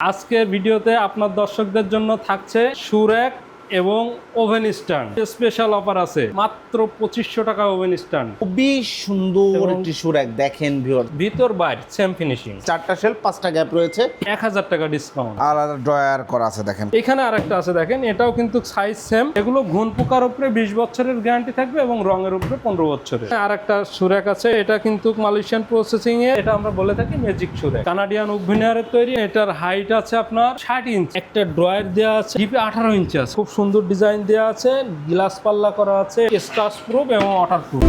আজকের ভিডিওতে আপনার দর্শকদের জন্য থাকছে সুরেক এবং ওভেন স্ট্যান্ড। স্পেশাল অফার আছে মাত্র পঁচিশশো টাকা ওভেন স্ট্যান্ড। খুবই সুন্দর একটি সুরাক দেখেন ভিউয়ার ভিতর বাইর সেম ফিনিশিং চারটা শেল পাঁচটা গ্যাপ রয়েছে। এক হাজার টাকা ডিসকাউন্ট আলাদা ড্রয়ার করা আছে দেখেন। এখানে আরেকটা আছে দেখেন এটাও কিন্তু সাইজ সেম এগুলো ঘুন পোকার উপরে বিশ বছরের গ্যারান্টি থাকবে এবং রঙের উপরে পনেরো বছরের। আর একটা সুরেক আছে এটা কিন্তু মালয়েশিয়ান প্রসেসিং এ এটা আমরা বলে থাকি ম্যাজিক সুরেক কানাডিয়ান উভিনিয়ারের তৈরি এটার হাইট আছে আপনার ষাট ইঞ্চ একটা ড্রয়ার দেওয়া আছে ডিপে আঠারো ইঞ্চ আছে। খুব সুন্দর ডিজাইন দেওয়া আছে গ্লাস পাল্লা করা আছে স্টাচ প্রুফ এবং ওয়াটার প্রুফ।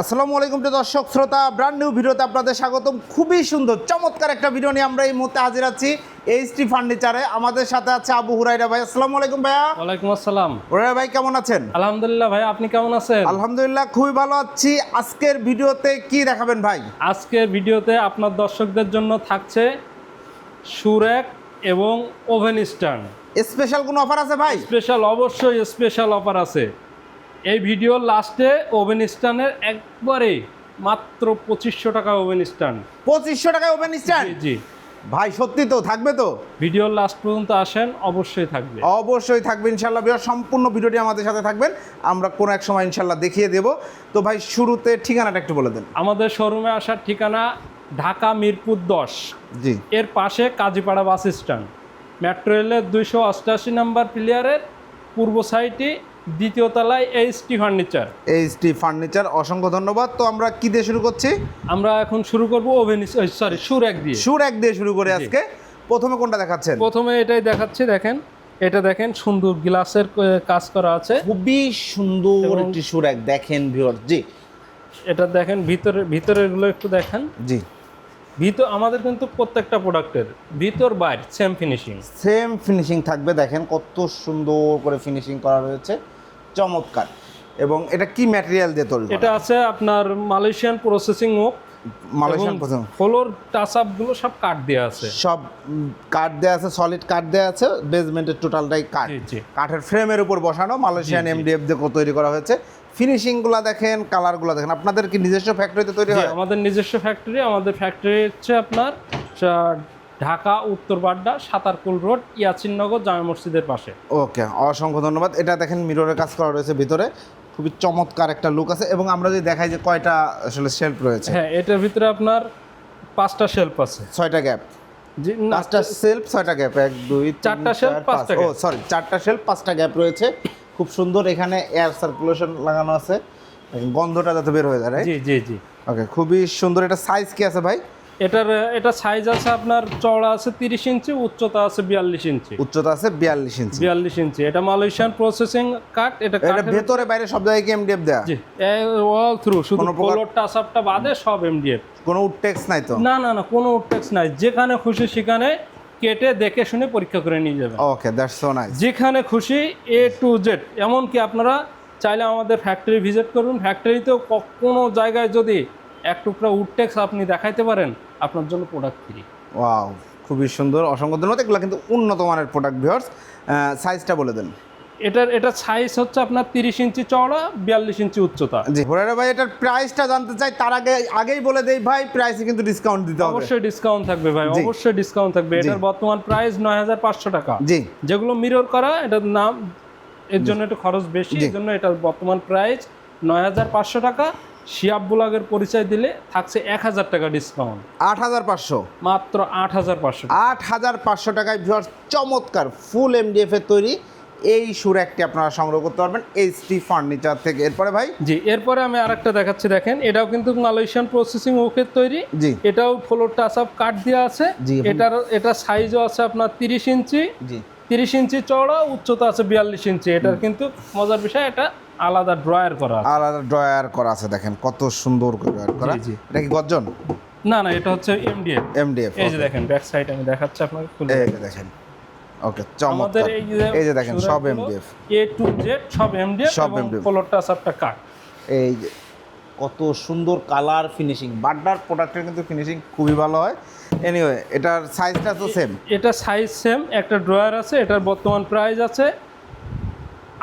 আসসালামু আলাইকুম প্রিয় দর্শক শ্রোতা ব্র্যান্ড নিউ ভিডিওতে আপনাদের স্বাগতম। খুবই সুন্দর চমৎকার একটা ভিডিও নিয়ে আমরা এই মুহূর্তে হাজির আছি এইচটি ফার্নিচারে আমাদের সাথে আছে আবু হুরাইরা ভাই। আসসালামু আলাইকুম ভাইয়া। ওয়ালাইকুম আসসালাম। হুরাইরা ভাই কেমন আছেন? আলহামদুলিল্লাহ ভাই আপনি কেমন আছেন? আলহামদুলিল্লাহ খুবই ভালো আছি। আজকের ভিডিওতে কি দেখাবেন ভাই? আজকের ভিডিওতে আপনার দর্শকদের জন্য থাকছে সুরেক এবং ওভেন স্ট্যান্ড। স্পেশাল কোনো অফার আছে ভাই? স্পেশাল অবশ্যই স্পেশাল অফার আছে। এই ভিডিওর লাস্টে ওভেন স্ট্যান্ডের একবারে মাত্র পঁচিশশো টাকা ওভেন স্ট্যান্ড। পঁচিশশো টাকা ওভেন স্ট্যান্ড? জি। ভাই সত্যি তো থাকবে তো? ভিডিওর লাস্ট পর্যন্ত আসেন অবশ্যই থাকবে। অবশ্যই থাকবে ইনশাল্লাহ বিহার সম্পূর্ণ ভিডিওটি আমাদের সাথে থাকবেন। আমরা কোনো এক সময় ইনশাল্লাহ দেখিয়ে দেব। তো ভাই শুরুতে ঠিকানাটা একটু বলে দেন। আমাদের শোরুমে আসার ঠিকানা ঢাকা মিরপুর দশ। জি। এর পাশে কাজীপাড়া বাস স্ট্যান্ড। মেট্রো রেলের দুইশো অষ্টাশি নাম্বার প্লেয়ারের পূর্ব সাইটে দ্বিতীয় তলায় এইচটি ফার্নিচার। এইচটি ফার্নিচার অসংখ্য ধন্যবাদ। তো আমরা কি দিয়ে শুরু করছি? আমরা এখন শুরু করব ওভেন সরি সুর এক দিয়ে। সুর এক দিয়ে শুরু করে আজকে। প্রথমে কোনটা দেখাচ্ছেন? প্রথমে এটাই দেখাচ্ছি দেখেন। এটা দেখেন সুন্দর গ্লাসের কাজ করা আছে। খুবই সুন্দর একটি সুর এক। দেখেন ভিউয়ার জি। এটা দেখেন ভিতরে ভিতরেরগুলো একটু দেখেন। জি। ভিতর আমাদের কিন্তু প্রত্যেকটা প্রোডাক্টের ভিতর বাইর সেম ফিনিশিং সেম ফিনিশিং থাকবে দেখেন কত সুন্দর করে ফিনিশিং করা রয়েছে চমৎকার। এবং এটা কি ম্যাটেরিয়াল দিয়ে তৈরি এটা আছে আপনার মালয়েশিয়ান প্রসেসিং ওক মালয়েশিয়ান প্রথম ফ্লোর টাচ আপগুলো সব কাট দেওয়া আছে। সব কাঠ দেওয়া আছে সলিড কাঠ দেওয়া আছে বেসমেন্টের টোটালটাই জি। কাঠের ফ্রেমের উপর বসানো মালয়েশিয়ান। এমডিএফ দিয়ে তৈরি করা হয়েছে। ফিনিশিংগুলো দেখেন কালারগুলো দেখেন। আপনাদের কি নিজস্ব ফ্যাক্টরিতে তৈরি হয়? আমাদের নিজস্ব ফ্যাক্টরি আমাদের ফ্যাক্টরি হচ্ছে আপনার ঢাকা উত্তর বাড্ডা সাতারকুল রোড ইয়াচিননগর জামা মসজিদের পাশে। ওকে অসংখ্য ধন্যবাদ। এটা দেখেন মিররের কাজ করা রয়েছে ভিতরে। খুবই চমৎকার একটা লুক আছে এবং আমরা যদি দেখাই যে কয়টা আসলে শেল্ফ রয়েছে। হ্যাঁ এটার ভিতরে আপনার পাঁচটা শেলফ আছে। ছয়টা গ্যাপ জি পাঁচটা সেলফ ছয়টা গ্যাপ এক দুই চারটা চার, পাঁচটা পাঁচ। ও সরি চারটা শেলফ পাঁচটা গ্যাপ রয়েছে। খুব সুন্দর এখানে এয়ার সার্কুলেশন লাগানো আছে। গন্ধটা যাতে বের হয়ে যায় জি জি জি। ওকে খুবই সুন্দর। এটা সাইজ কি আছে ভাই? এটার এটা সাইজ আছে আপনার চওড়া আছে তিরিশ ইঞ্চি উচ্চতা আছে বিয়াল্লিশ ইঞ্চি। উচ্চতা আছে বিয়াল্লিশ ইঞ্চি। বিয়াল্লিশ ইঞ্চি। এটা মালয়েশিয়ান প্রসেসিং কাট এটা এটা ভেতরে বাইরে সব জায়গায় এমডিএফ দেয়া? জি অল থ্রু শুধু কলর টাচ আপটা বাদে সব এমডিএফ কোনো উডটেক্স নাই তো? না না না কোনো ট্যাক্স নাই। যেখানে খুশি সেখানে কেটে দেখে শুনে পরীক্ষা করে নিয়ে যাবেন। ওকে দ্যাটস সো নাইস যেখানে খুশি এ টু জেড এমনকি আপনারা চাইলে আমাদের ফ্যাক্টরি ভিজিট করুন। ফ্যাক্টরিতেও কোনো জায়গায় যদি এক টুকরা উড টেক্স আপনি দেখাইতে পারেন আপনার জন্য প্রোডাক্ট ফ্রি ওয়াও খুবই সুন্দর অসংখ্য ধন্যবাদ। এগুলো কিন্তু উন্নত মানের প্রোডাক্ট ভিউয়ার্স সাইজটা বলে দেন। এটার এটা সাইজ হচ্ছে আপনার তিরিশ ইঞ্চি চওড়া বিয়াল্লিশ ইঞ্চি উচ্চতা। জি। হোরারা ভাই এটার প্রাইসটা জানতে চাই তার আগে আগেই বলে দেই ভাই প্রাইসে কিন্তু ডিসকাউন্ট দিতে হবে। অবশ্যই ডিসকাউন্ট থাকবে ভাই অবশ্যই ডিসকাউন্ট থাকবে। এটার বর্তমান প্রাইস নয় হাজার পাঁচশো টাকা। জি। যেগুলো মিরর করা এটার নাম এর জন্য একটু খরচ বেশি। এর জন্য এটার বর্তমান প্রাইস নয় হাজার পাঁচশো টাকা। শিয়াব বুলাগের পরিচয় দিলে থাকছে এক হাজার টাকা ডিসকাউন্ট আট হাজার পাঁচশো। মাত্র আট হাজার পাঁচশো আট হাজার পাঁচশো টাকায় চমৎকার ফুল এমডিএফ এর তৈরি। এই সুর একটি আপনারা সংগ্রহ করতে পারবেন এইচটি ফার্নিচার থেকে। এরপরে ভাই? জি এরপরে আমি আরেকটা দেখাচ্ছি দেখেন। এটাও কিন্তু মালয়েশিয়ান প্রসেসিং ওকের তৈরি। জি। এটাও ফ্লোর টাচ আপ কাট দেওয়া আছে। জি। এটার এটা সাইজও আছে আপনার তিরিশ ইঞ্চি। জি। তিরিশ ইঞ্চি চওড়া উচ্চতা আছে বিয়াল্লিশ ইঞ্চি। এটার কিন্তু মজার বিষয় এটা আলাদা ড্রয়ার করা আছে। আলাদা ড্রয়ার করা আছে দেখেন কত সুন্দর করে ড্রয়ার করা। এটা কি গর্জন? না না এটা হচ্ছে এমডিএফ এমডিএফ এই যে দেখেন ব্যাক সাইড আমি দেখাচ্ছি আপনাকে খুলে দেখেন। ওকে চমৎকার। এই যে দেখেন সব এমডিএফ এ টু জেড সব এমডিএফ সব এমডিএফ কলরটা সবটা কাট এই যে কত সুন্দর কালার ফিনিশিং বাড্ডার প্রোডাক্টের কিন্তু ফিনিশিং খুবই ভালো হয়। এনিওয়ে এটার সাইজটা তো সেম এটা সাইজ সেম একটা ড্রয়ার আছে এটার বর্তমান প্রাইস আছে।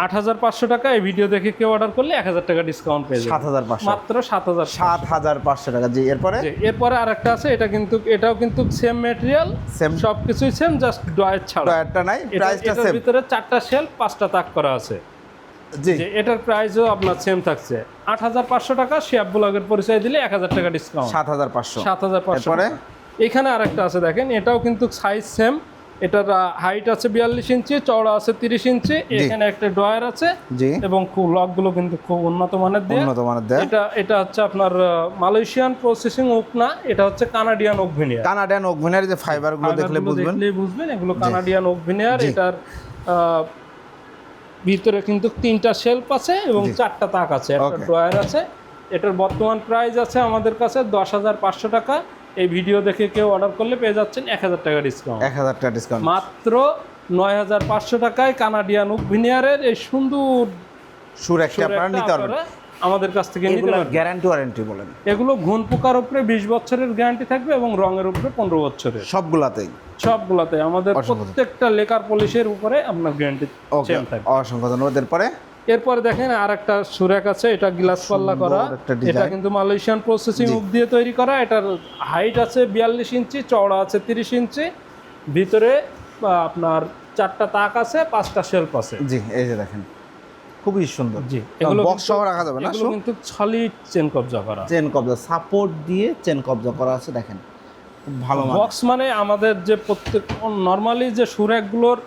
আট হাজার পাঁচশো টাকা এই ভিডিও দেখে কেউ অর্ডার করলে এক হাজার টাকা ডিসকাউন্ট পেয়ে সাত হাজার পাঁচশো। মাত্র সাত হাজার সাত হাজার পাঁচশো টাকা জি এরপরে? এরপরে আর একটা আছে এটা কিন্তু এটাও কিন্তু সেম ম্যাটেরিয়াল সেম সব কিছুই সেম জাস্ট ডয়ের ছাড়া। ডয়ারটা নাই প্রাইসটা সেম ভিতরে চারটা শেল পাঁচটা তাক করা আছে। জি। এটার প্রাইসও আপনার সেম থাকছে। আট হাজার পাঁচশো টাকা শিয়াব ব্লগের পরিচয় দিলে এক হাজার টাকা ডিসকাউন্ট সাত হাজার পাঁচশো। সাত হাজার পাঁচশো? এখানে আরেকটা আছে দেখেন এটাও কিন্তু সাইজ সেম এটার হাইট আছে বিয়াল্লিশ ইঞ্চি চওড়া আছে তিরিশ ইঞ্চি এখানে একটা ড্রয়ার আছে এবং খুব লকগুলো কিন্তু খুব উন্নত মানের দিয়ে। উন্নত মানের দেয়। এটা এটা হচ্ছে আপনার মালয়েশিয়ান প্রসেসিং ওক না এটা হচ্ছে কানাডিয়ান ওক ভিনিয়ার কানাডিয়ান ওভেনের যে ফাইবারগুলো দেখলে বুঝবেন। বুঝবেন এগুলো কানাডিয়ান ওক ভিনিয়ার এটার ভিতরে কিন্তু তিনটা শেলফ আছে এবং চারটা তাক আছে একটা ড্রয়ার আছে। এটার বর্তমান প্রাইস আছে আমাদের কাছে দশ হাজার পাঁচশো টাকা। এই ভিডিও দেখে কেউ অর্ডার করলে পেয়ে যাচ্ছেন এক হাজার টাকা ডিসকাউন্ট এক হাজার টাকা ডিসকাউন্ট মাত্র নয় হাজার পাঁচশো টাকায় কানাডিয়ান ওক ভিনিয়ারের এই সুন্দর সুর একটা আপনারা নিতে পারবেন। আমাদের কাছ থেকে গ্যারান্টি ওয়ারেন্টি বলেন। এগুলো ঘুণ পোকার উপরে বিশ বছরের গ্যারান্টি থাকবে এবং রঙের উপরে পনেরো বছরের। সবগুলাতেই। সবগুলোতে আমাদের প্রত্যেকটা লেকার পলিশের উপরে আপনার গ্যারান্টি অসংখ্য ধন্যবাদ। এরপরে? এরপরে দেখেন আর একটা সুরেক আছে এটা গ্লাস পাল্লা করা। এটা কিন্তু মালয়েশিয়ান প্রসেসিং উক দিয়ে তৈরি করা। এটার হাইট আছে বিয়াল্লিশ ইঞ্চি চওড়া আছে তিরিশ ইঞ্চি। ভিতরে আপনার চারটা তাক আছে পাঁচটা শেলফ আছে। জি এই যে দেখেন খুবই সুন্দর। জি এগুলো বক্স সহ রাখা যাবে না এগুলো কিন্তু সলিড চেন কবজা করা। চেন কবজা সাপোর্ট দিয়ে চেন কবজা করা আছে দেখেন। খুব ভালো বক্স মানে আমাদের যে প্রত্যেক নর্মালি যে সুরেকগুলোর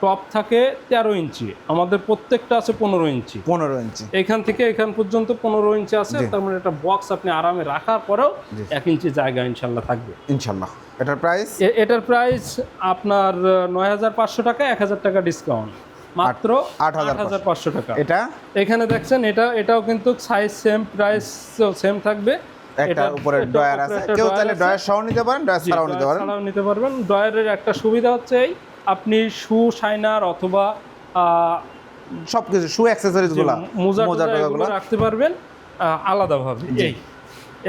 টপ থাকে তেরো ইঞ্চি। আমাদের প্রত্যেকটা আছে পনেরো ইঞ্চি। পনেরো ইঞ্চি। এখান থেকে এখান পর্যন্ত পনেরো ইঞ্চি আছে। তার মানে একটা বক্স আপনি আরামে রাখার পরেও এক ইঞ্চি জায়গা ইনশাল্লাহ থাকবে। ইনশাল্লাহ। এটার প্রাইস এটার প্রাইস আপনার নয় হাজার পাঁচশো টাকা এক হাজার টাকা ডিসকাউন্ট মাত্র আট হাজার পাঁচশো। টাকা। এটা? এখানে দেখছেন এটা এটাও কিন্তু সাইজ সেম প্রাইস সেম থাকবে। একটা উপরে ডয়ার আছে। কেউ চাইলে ডয়ার সহ নিতে পারেন ডয়ার ছাড়াও নিতে পারেন। নিতে পারবেন। ড্রয়ারের একটা সুবিধা হচ্ছে এই আপনি শু শাইনার অথবা আহ, সবকিছু শু অ্যাক্সেসরিজগুলো মোজা মোজাগুলো রাখতে পারবেন আলাদাভাবে। এই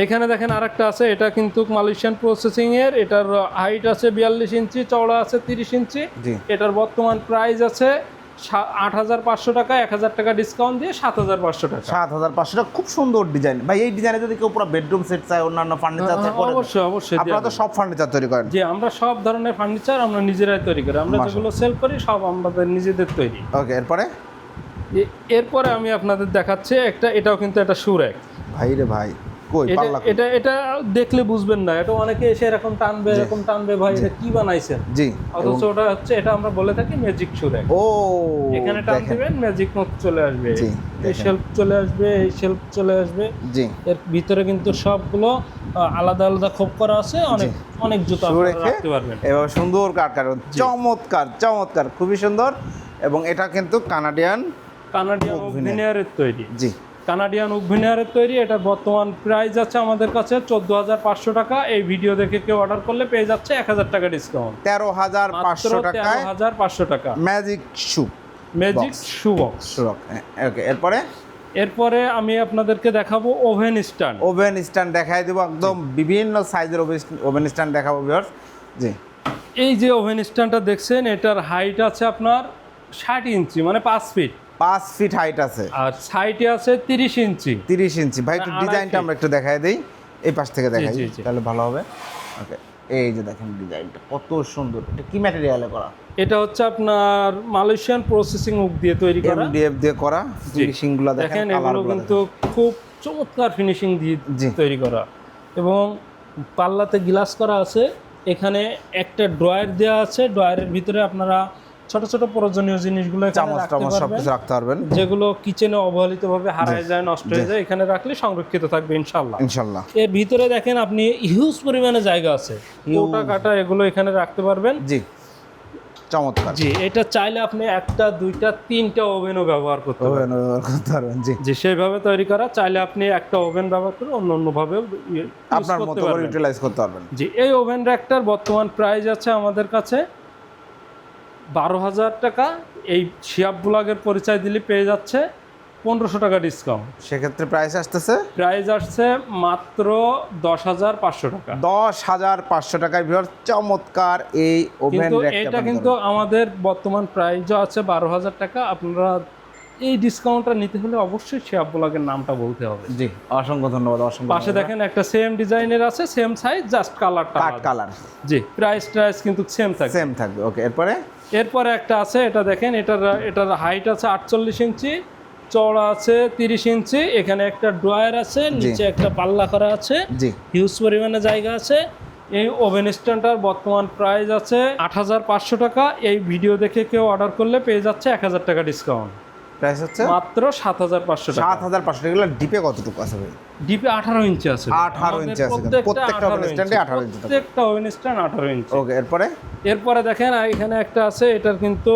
এখানে দেখেন আরেকটা আছে এটা কিন্তু মালয়েশিয়ান প্রসেসিং এর এটার হাইট আছে বিয়াল্লিশ ইঞ্চি চওড়া আছে তিরিশ ইঞ্চি। এটার বর্তমান প্রাইস আছে আট হাজার পাঁচশো টাকা এক হাজার টাকা ডিসকাউন্ট দিয়ে সাত হাজার পাঁচশো টাকা। সাত হাজার পাঁচশো টাকা খুব সুন্দর ডিজাইন ভাই এই ডিজাইনে যদি কেউ পুরো বেডরুম সেট চায় অন্যান্য ফার্নিচার অবশ্যই অবশ্যই আপনারা তো সব ফার্নিচার তৈরি করেন। জি আমরা সব ধরনের ফার্নিচার আমরা নিজেরাই তৈরি করি। আমরা যেগুলো সেল করি সব আমাদের নিজেদের তৈরি। ওকে এরপরে? এরপরে আমি আপনাদের দেখাচ্ছি একটা এটাও কিন্তু একটা সুরেক ভাই রে ভাই কই পাল্লা এটা এটা দেখলে বুঝবেন না। এটা অনেকে এসে এরকম টানবে এরকম টানবে ভাই এটা কি বানাইছেন? জি। অথচ ওটা হচ্ছে এটা আমরা বলে থাকি ম্যাজিক ও এখানে টান দিবেন ম্যাজিক নোট চলে আসবে। জি, এই শেলফ চলে আসবে এই শেলফ চলে আসবে। জি। এর ভিতরে কিন্তু সবগুলো আলাদা আলাদা খোপ করা আছে অনেক অনেক জুতা রাখতে পারবেন। এবার সুন্দর কাট কাট চমৎকার চমৎকার খুবই সুন্দর। এবং এটা কিন্তু কানাডিয়ান কানাডিয়ান Oak তৈরি। জি। কানাডিয়ান ওভিনিয়ারের তৈরি এটার বর্তমান প্রাইস আছে আমাদের কাছে চোদ্দ হাজার পাঁচশো টাকা। এই ভিডিও দেখে কেউ অর্ডার করলে পেয়ে যাচ্ছে এক হাজার টাকা ডিসকাউন্ট তেরো হাজার পাঁচশো টাকায় হাজার পাঁচশো টাকা। Magic shoe magic shoe box okay এরপরে? এরপরে আমি আপনাদেরকে দেখাবো ওভেন স্ট্যান্ড ওভেন স্ট্যান্ড দেখাই দেবো একদম বিভিন্ন সাইজের ওভেন স্ট্যান্ড দেখাবো ভিউয়ার্স জি। এই যে ওভেন স্ট্যান্ডটা দেখছেন এটার হাইট আছে আপনার ষাট ইঞ্চি মানে পাঁচ ফিট পাঁচ ফিট হাইট আছে। আর সাইটে আছে তিরিশ ইঞ্চি। তিরিশ ইঞ্চি। ভাই একটু ডিজাইনটা আমরা একটু দেখাই দিই। এই পাশ থেকে দেখাই। তাহলে ভালো হবে। ওকে এই যে দেখেন ডিজাইনটা কত সুন্দর। এটা কি ম্যাটেরিয়ালে করা? এটা হচ্ছে আপনার মালয়েশিয়ান প্রসেসিং উক দিয়ে তৈরি করা। এমডিএফ দিয়ে করা। ফিনিশিংগুলো দেখেন দেখেন এগুলো কিন্তু খুব চমৎকার ফিনিশিং দিয়ে তৈরি করা। এবং পাল্লাতে গ্লাস করা আছে। এখানে একটা ড্রয়ার দেওয়া আছে। ড্রয়ারের ভিতরে আপনারা ছোট ছোট প্রয়োজনীয় জিনিসগুলো চামচ টামচ সবকিছু রাখতে পারবেন। যেগুলো কিচেনে অবহেলিতভাবে হারায় যায় নষ্ট হয়ে যায় এখানে রাখলে সংরক্ষিত থাকবে ইনশাল্লাহ ইনশাল্লাহ এর ভিতরে দেখেন আপনি হিউজ পরিমাণে জায়গা আছে। কোটা কাটা এগুলো এখানে রাখতে পারবেন। জি। চমৎকার। জি এটা চাইলে আপনি একটা দুইটা তিনটা ওভেনও ব্যবহার করতে পারবেন। ব্যবহার করতে পারবেন জি। যে সেইভাবে তৈরি করা। চাইলে আপনি একটা ওভেন ব্যবহার করে অন্য অন্যভাবে আপনার মতো করে ইউটিলাইজ করতে পারবেন। জি এই ওভেন র্যাকটার বর্তমান প্রাইস আছে আমাদের কাছে বারো হাজার টাকা এই শিয়াব ব্লগের পরিচয় দিলে পেয়ে যাচ্ছে পনেরোশো টাকা ডিসকাউন্ট সেক্ষেত্রে প্রাইস আসতেছে? প্রাইস আসছে মাত্র দশ হাজার পাঁচশো টাকা। দশ হাজার পাঁচশো টাকায় ভিউয়ার চমৎকার এই ওভেন এটা কিন্তু আমাদের বর্তমান প্রাইসও আছে বারো হাজার টাকা আপনারা এই ডিসকাউন্টটা নিতে হলে অবশ্যই শিয়াব ব্লগের নামটা বলতে হবে। জি অসংখ্য ধন্যবাদ অসংখ্য পাশে দেখেন একটা সেম ডিজাইনের আছে সেম সাইজ জাস্ট কালারটা কাট কালার জি প্রাইস টাইস কিন্তু সেম থাকে সেম থাকবে ওকে এরপরে? এরপরে একটা আছে এটা দেখেন এটার এটার হাইট আছে আটচল্লিশ ইঞ্চি চওড়া আছে তিরিশ ইঞ্চি এখানে একটা ড্রয়ার আছে নিচে একটা পাল্লা করা আছে হিউজ পরিমাণে জায়গা আছে। এই ওভেন স্ট্যান্ডটার বর্তমান প্রাইস আছে আট হাজার পাঁচশো টাকা। এই ভিডিও দেখে কেউ অর্ডার করলে পেয়ে যাচ্ছে এক হাজার টাকা ডিসকাউন্ট প্রাইস হচ্ছে? মাত্র সাত হাজার পাঁচশো টাকা। সাত হাজার পাঁচশো এগুলো ডিপে কতটুকু আছে ভাই? ডিপে আঠারো ইঞ্চি আছে। 18 ইঞ্চি আছে। প্রত্যেকটা stand এ 18 ইঞ্চি প্রত্যেকটা ওভেন স্ট্যান্ড আঠারো ইঞ্চি। ওকে এরপরে? এরপরে দেখেন এখানে একটা আছে এটার কিন্তু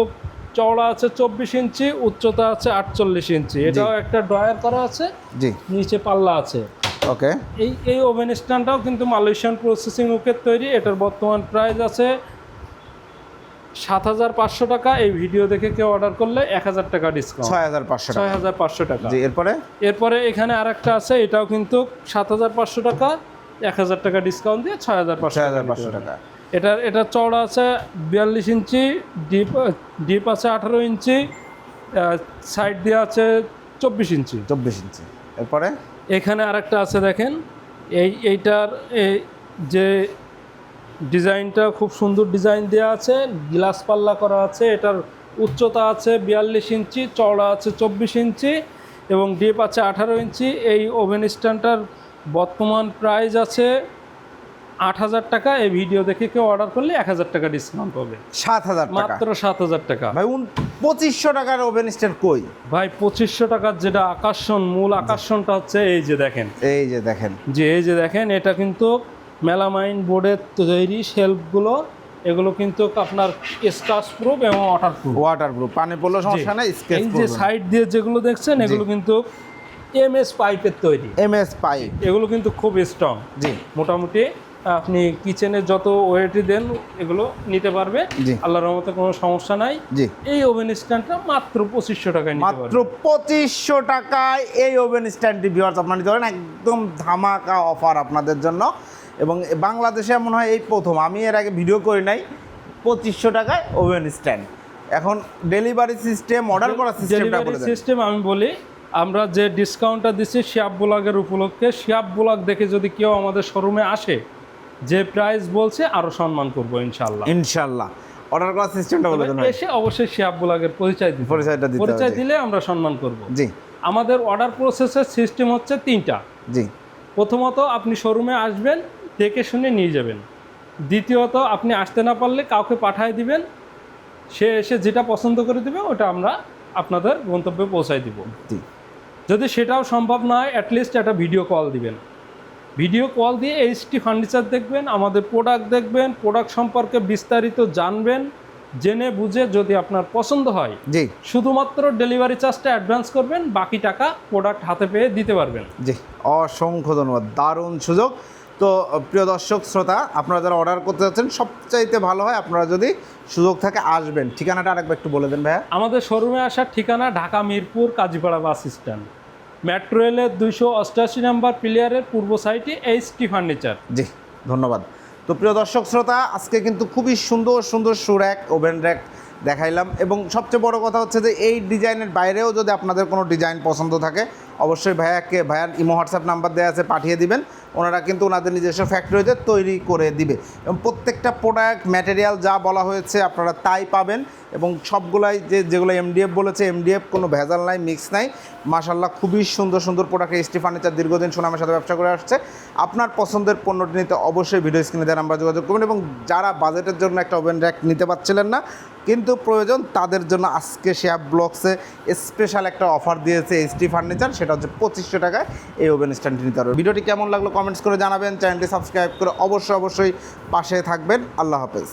চওড়া আছে চব্বিশ ইঞ্চি উচ্চতা আছে আটচল্লিশ ইঞ্চি। এটাও একটা ড্রয়ার করা আছে জি। নিচে পাল্লা আছে। ওকে। এই এই ওভেন স্ট্যান্ডটাও কিন্তু মালয়েশিয়ান প্রসেসিং উকের তৈরি এটার বর্তমান প্রাইস আছে সাত হাজার পাঁচশো টাকা এই ভিডিও দেখে কেউ অর্ডার করলে এক হাজার টাকা ডিসকাউন্ট ছয় হাজার পাঁচশো ছয় হাজার পাঁচশো টাকা। জি এরপরে? এরপরে এখানে আরেকটা আছে এটাও কিন্তু সাত হাজার পাঁচশো টাকা এক হাজার টাকা ডিসকাউন্ট দিয়ে ছয় হাজার পাঁচশো হাজার পাঁচশো টাকা। এটা এটা চওড়া আছে বিয়াল্লিশ ইঞ্চি ডিপ ডিপ আছে আঠারো ইঞ্চি সাইড দিয়ে আছে চব্বিশ ইঞ্চি। চব্বিশ ইঞ্চি। এরপরে? এখানে আরেকটা আছে দেখেন এই এইটার এই যে ডিজাইনটা খুব সুন্দর ডিজাইন দেওয়া আছে গ্লাস পাল্লা করা আছে এটার উচ্চতা আছে বিয়াল্লিশ ইঞ্চি চওড়া আছে চব্বিশ ইঞ্চি এবং ডিপ আছে আঠারো ইঞ্চি। এই ওভেন স্ট্যান্ডটার বর্তমান প্রাইস আছে আট হাজার টাকা। এই ভিডিও দেখে কেউ অর্ডার করলে এক হাজার টাকা ডিসকাউন্ট পাবে। সাত হাজার মাত্র সাত হাজার টাকা। ভাই উন পঁচিশশো টাকার ওভেন স্ট্যান্ড কই? ভাই পঁচিশশো টাকার যেটা আকর্ষণ মূল আকর্ষণটা হচ্ছে এই যে দেখেন। এই যে দেখেন। যে এই যে দেখেন এটা কিন্তু মেলামাইন বোর্ডের তৈরি শেলফগুলো এগুলো কিন্তু আপনার স্কাচ প্রুফ এবং ওয়াটার প্রুফ ওয়াটার প্রুফ পানি পড়লেও সমস্যা নেই এই যে সাইড দিয়ে যেগুলো দেখছেন এগুলো কিন্তু এম এস পাইপের তৈরি। M S pipe. এগুলো কিন্তু খুব স্ট্রং জি। মোটামুটি আপনি কিচেনে যত ওয়েটই দেন এগুলো নিতে পারবে। আল্লাহর রহমতে কোনো সমস্যা নাই। জি। এই ওভেন স্ট্যান্ডটা মাত্র পঁচিশশো টাকায় নিতে মাত্র পঁচিশশো টাকায় এই ওভেন স্ট্যান্ডটি ভিউয়ার্স আপনারা নিতে পারেন। একদম ধামাকা অফার আপনাদের জন্য। এবং বাংলাদেশে মনে হয় এই প্রথম। আমি এর আগে ভিডিও করি নাই। পঁচিশশো টাকায় ওভেন স্ট্যান্ড। এখন ডেলিভারি সিস্টেম অর্ডার করার সিস্টেমটা দেন। সিস্টেম আমি বলি আমরা যে ডিসকাউন্টটা দিচ্ছি শিয়াব ব্লগের উপলক্ষে শিয়াব ব্লগ দেখে যদি কেউ আমাদের শোরুমে আসে যে প্রাইস বলছে আরও সম্মান করব ইনশাল্লাহ ইনশাল্লাহ অর্ডার করার সিস্টেমটা বলে দেন এসে অবশ্যই শিয়াব ব্লগের পরিচয় দিতে পরিচয়টা দিতে পরিচয় দিলে আমরা সম্মান করব। জি। আমাদের অর্ডার প্রসেসের সিস্টেম হচ্ছে তিনটা। জি। প্রথমত আপনি শোরুমে আসবেন দেখে শুনে নিয়ে যাবেন। দ্বিতীয়ত আপনি আসতে না পারলে কাউকে পাঠায় দিবেন। সে এসে যেটা পছন্দ করে দেবে ওটা আমরা আপনাদের গন্তব্যে পৌঁছায় দিব। যদি সেটাও সম্ভব না হয় অ্যাটলিস্ট একটা ভিডিও কল দিবেন। ভিডিও কল দিয়ে এইচটি ফার্নিচার দেখবেন আমাদের প্রোডাক্ট দেখবেন প্রোডাক্ট সম্পর্কে বিস্তারিত জানবেন জেনে বুঝে যদি আপনার পছন্দ হয় জি। শুধুমাত্র ডেলিভারি চার্জটা অ্যাডভান্স করবেন বাকি টাকা প্রোডাক্ট হাতে পেয়ে দিতে পারবেন। জি অসংখ্য ধন্যবাদ। দারুণ সুযোগ। তো প্রিয় দর্শক শ্রোতা আপনারা যারা অর্ডার করতে যাচ্ছেন সবচাইতে ভালো হয় আপনারা যদি সুযোগ থাকে আসবেন। ঠিকানাটা আরেকবার একটু বলে দেন ভাইয়া। আমাদের শোরুমে আসার ঠিকানা Dhaka Mirpur Kazipara bus stand. Metro রেলের দুইশো অষ্টআশি নাম্বার প্লেয়ারের পূর্ব সাইডে এইচটি ফার্নিচার জি ধন্যবাদ। তো প্রিয় দর্শক শ্রোতা আজকে কিন্তু খুবই সুন্দর সুন্দর শু র্যাক ওভেন র্যাক দেখাইলাম। এবং সবচেয়ে বড় কথা হচ্ছে যে এই ডিজাইনের বাইরেও যদি আপনাদের কোনো ডিজাইন পছন্দ থাকে অবশ্যই ভাইয়াকে, ভাইয়ার ইমো হোয়াটসঅ্যাপ নাম্বার দেওয়া আছে, পাঠিয়ে দিবেন। ওনারা কিন্তু ওনাদের নিজস্ব ফ্যাক্টরিতে তৈরি করে দিবে। এবং প্রত্যেকটা প্রোডাক্ট, ম্যাটেরিয়াল যা বলা হয়েছে আপনারা তাই পাবেন। এবং সবগুলাই যে, যেগুলো এমডিএফ বলেছে এমডিএফ কোনো ভেজাল নাই মিক্স নাই। মাশাল্লাহ খুবই সুন্দর সুন্দর প্রোডাক্ট এসটি ফার্নিচার দীর্ঘদিন সুনামের সাথে ব্যবসা করে আসছে। আপনার পছন্দের পণ্যটি নিতে অবশ্যই ভিডিও স্ক্রিনে দেওয়ার নাম্বার যোগাযোগ করবেন এবং যারা বাজেটের জন্য একটা ওভেন র্যাক নিতে পারছিলেন না, কিন্তু প্রয়োজন তাদের জন্য আজকে শেয়ার ব্লগসে স্পেশাল একটা অফার দিয়েছে এসটি ফার্নিচার সেটা হচ্ছে পঁচিশশো টাকায় এই ওভেন স্ট্যান্ডটি নিতে পারবেন ভিডিওটি কেমন লাগল কমেন্টস করে জানাবেন। চ্যানেলটি সাবস্ক্রাইব করে অবশ্যই অবশ্যই পাশে থাকবেন। আল্লাহ হাফেজ।